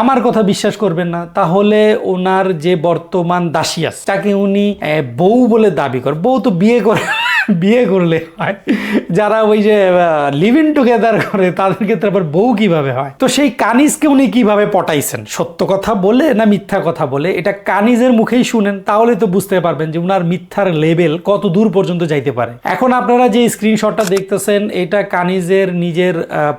আমার কথা বিশ্বাস করবেন না, তাহলে ওনার যে বর্তমান দাসী আছে, তাকে উনি বউ বলে দাবি করে, বউ তো বিয়ে করে বিয়ে করলে হয়। যারা ওই যে লিভ ইন টুগেদার করে, তাদের ক্ষেত্রে আবার বউ কীভাবে হয়? তো সেই কানিজকে উনি কীভাবে পটাইছেন? সত্য কথা বলে না মিথ্যা কথা বলে? এটা কানিজের মুখেই শুনেন, তাহলে তো বুঝতে পারবেন যে উনার মিথ্যার লেভেল কত দূর পর্যন্ত যাইতে পারে। এখন আপনারা যে স্ক্রিনশটটা দেখতেছেন, এটা কানিজের নিজের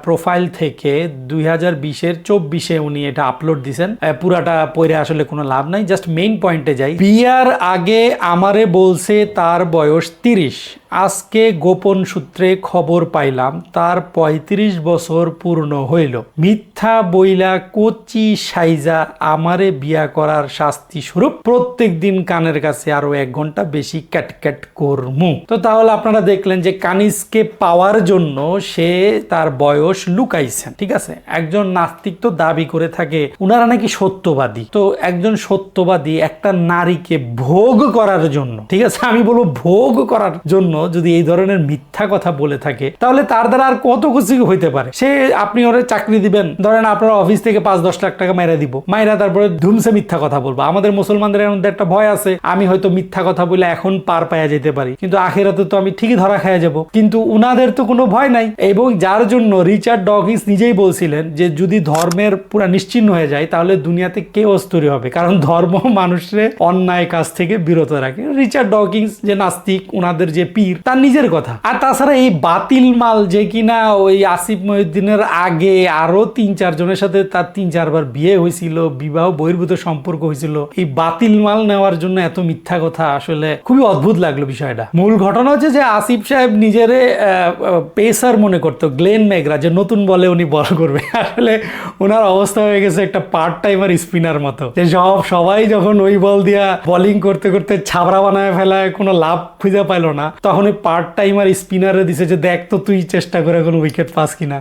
প্রোফাইল থেকে দুই হাজার বিশের চব্বিশে উনি এটা আপলোড দিছেন। পুরাটা পড়ে আসলে কোনো লাভ নাই জাস্ট মেইন পয়েন্টে যাই। বিয়ার আগে আমারে বলছে তার বয়স তিরিশ। আজকে গোপন সূত্রে খবর পাইলাম, তার ৩৫ বছর পূর্ণ হইল। মিথ্যা বইলা কচি সাইজা আমারে বিয়া করার শাস্তি স্বরূপ প্রত্যেক দিন কানের কাছে আরও এক ঘণ্টা বেশি ক্যাট ক্যাট করমু। তো তাহলে আপনারা দেখলেন যে কানিজকে পাওয়ার জন্য সে তার বয়স লুকাইছেন, ঠিক আছে? একজন নাস্তিক তো দাবি করে থাকে, উনারা নাকি সত্যবাদী। তো একজন সত্যবাদী একটা নারীকে ভোগ করার জন্য, ঠিক আছে? আমি বলব ভোগ করার জন্য যদি এই ধরনের মিথ্যা কথা বলে থাকে, তাহলে তার দ্বারা আর কত কিছু হইতে পারে? সে, আপনি ওরে চাকরি দিবেন, ধরেন আপনার অফিস থেকে পাঁচ, দশ লাখ টাকা মাইরা দিব, মাইরা তারপরে ধুমসে মিথ্যা কথা বলব। আমাদের মুসলমানদের মধ্যে একটা ভয় আছে, আমি হয়তো মিথ্যা কথা বলে এখন পার পাইয়া যেতে পারি, কিন্তু আখেরাতে তো আমি ঠিকই ধরা খাইয়া যাব। কিন্তু উনাদের তো কোনো ভয় নাই, এবং যার জন্য রিচার্ড ডকিন্স নিজেই বলছিলেন যে, যদি ধর্মের পুরা নিশ্চিন্ন হয়ে যায়, তাহলে দুনিয়াতে কে অস্তরি হবে? কারণ ধর্ম মানুষের অন্যায় কাজ থেকে বিরত রাখে। রিচার্ড ডকিন্স যে নাস্তিক, উনাদের যে পীর তার নিজের কথা। আর তাছাড়া এই বাতিল মাল যে কিনা ওই আসিফ মহিউদ্দিনের আগে আরও তিন চার জনের সাথে তার তিন চারবার বিয়ে হয়েছিল, বিবাহ বহির্ভূত সম্পর্ক হয়েছিল। এই বাতিল মাল নেওয়ার জন্য এত মিথ্যা কথা আসলে খুবই অদ্ভুত লাগল বিষয়টা। মূল ঘটনা হচ্ছে যে আসিফ সাহেব নিজেরে পেসার মনে করতো, গ্লেন মেগরা যে নতুন বলে উনি বল করবে। আসলে ওনার অবস্থা হয়ে গেছে একটা পার্ট টাইমার স্পিনার মতো। যে সব, সবাই যখন ওই বল দিয়া বোলিং করতে করতে ছাবড়া বানায় ফেলায়, কোনো লাভ খুঁজে পাইলো না। তখন ওই পার্ট টাইমার স্পিনারে দিছে যে দেখ তো তুই চেষ্টা করে এখন উইকেট পাস কিনা।